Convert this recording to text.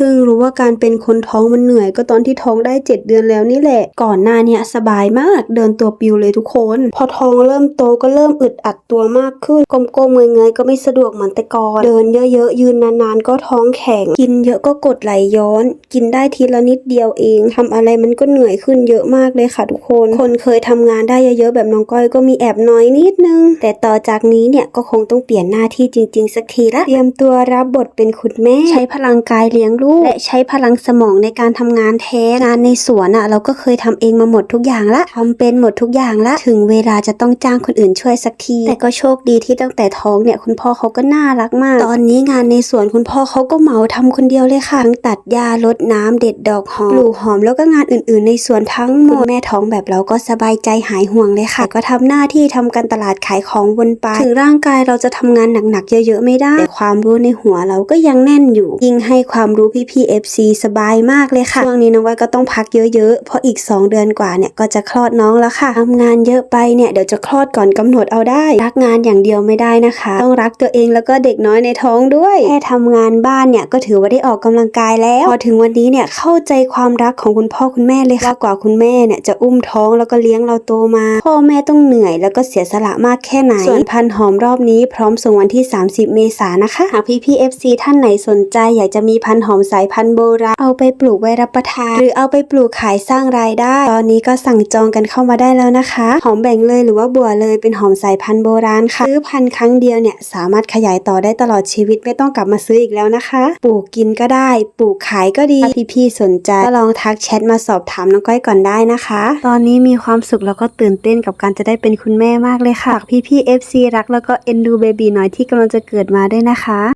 พิ่งรู้ว่าการเป็นคนท้องมันเหนื่อย ก็ตอนที่ท้องได้ 7 เดือนแล้วนี่แหละ ก่อนหน้าเนี่ยสบายมากเดินตัวปิวเลยทุกคน พอท้องเริ่มโตก็เริ่มอึดอัดตัวมากขึ้นก้มๆเงยๆก็ไม่สะดวกเหมือนแต่ก่อนเดินเยอะๆยืนนานๆ ก็ท้องแข็ง กินเยอะก็กดไหลย้อน กินได้ทีละนิดเดียวเองทำอะไรมันก็เหนื่อยขึ้นเยอะมากเลยค่ะทุกคน คนเคยทำงานได้เยอะๆแบบน้องก้อยก็มีแอบน้อยนิดนึง แต่ต่อจากนี้เนี่ยก็คงต้องเปลี่ยนหน้าที่จริง ๆ สักทีละเตรียมตัวรับบทเป็นคุณแม่ ใช้พลังกายเลี้ยงลูกและใช้พลังสมองในการทำงานแทนงานในสวนอะเราก็เคยทำเองมาหมดทุกอย่างละทำเป็นหมดทุกอย่างละ ถึงเวลาจะต้องจ้างคนอื่นช่วยสักที แต่ก็โชคดีที่ตั้งแต่ท้องเนี่ยคุณพ่อเขาก็น่ารักมาก ตอนนี้งานในสวนคุณพ่อเขาก็เหมาทำคนเดียวเลยค่ะทั้งตัดหญ้ารดน้ำเด็ดดอกหอมปลูกหอมแล้วก็งานอื่น ๆ ในสวนทั้งหมดแม่ท้องแบบเราก็สบายใจหายห่วงเลยค่ะ ก็ทำหน้าที่ทำการตลาดขายของวนไปถึงร่างกายเราจะทำงานหนักๆเยอะๆไม่ได้แต่ความรู้ในหัวเราก็ยังแน่นอยู่ยิ่งให้ความรู้พี่ๆ FC สบายมากเลยค่ะช่วงนี้น้องไว้ก็ต้องพักเยอะๆ เพราะอีก 2 เดือนกว่าเนี่ยก็จะคลอดน้องแล้วค่ะทำงานเยอะไปเนี่ยเดี๋ยวจะคลอดก่อนกำหนดเอาได้ รักงานอย่างเดียวไม่ได้นะคะ ต้องรักตัวเองแล้วก็เด็กน้อยในท้องด้วยแค่ทำงานบ้านเนี่ยก็ถือว่าได้ออกกำลังกายแล้ว พอถึงวันนี้เนี่ยเข้าใจความรักของคุณพ่อคุณแม่เลยค่ะกว่าคุณแม่เนี่ยจะอุ้มท้องแล้วก็เลี้ยงเราโตมา พ่อแม่ต้องเหนื่อยแล้วก็เสียสละมากแค่ไหนส่วนพันหอมรอบนี้พร้อมส่งวันที่ 30 เมษายนนะคะหากพี่พี่ๆ FC ท่านไหนสนใจอยากจะมีพันหอมสายพันธุ์โบราณเอาไปปลูกไว้รับประทาน หรือเอาไปปลูกขายสร้างรายได้ ตอนนี้ก็สั่งจองกันเข้ามาได้แล้วนะคะ หอมแบ่งเลยหรือว่าบัวเลยเป็นหอมสายพันธุ์โบราณค่ะซื้อพันธุ์ครั้งเดียวเนี่ยสามารถขยายต่อได้ตลอดชีวิตไม่ต้องกลับมาซื้ออีกแล้วนะคะ ปลูกกินก็ได้ ปลูกขายก็ดีพี่ๆสนใจก็ลองทักแชทมาสอบถามน้องก้อยก่อนได้นะคะ ตอนนี้มีความสุขแล้วก็ตื่นเต้นกับการจะได้เป็นคุณแม่มากเลยค่ะพี่ๆ FC รักแล้วก็เอ็นดูเบบีน้อยที่กำลังจะเกิดมาด้วยนะคะ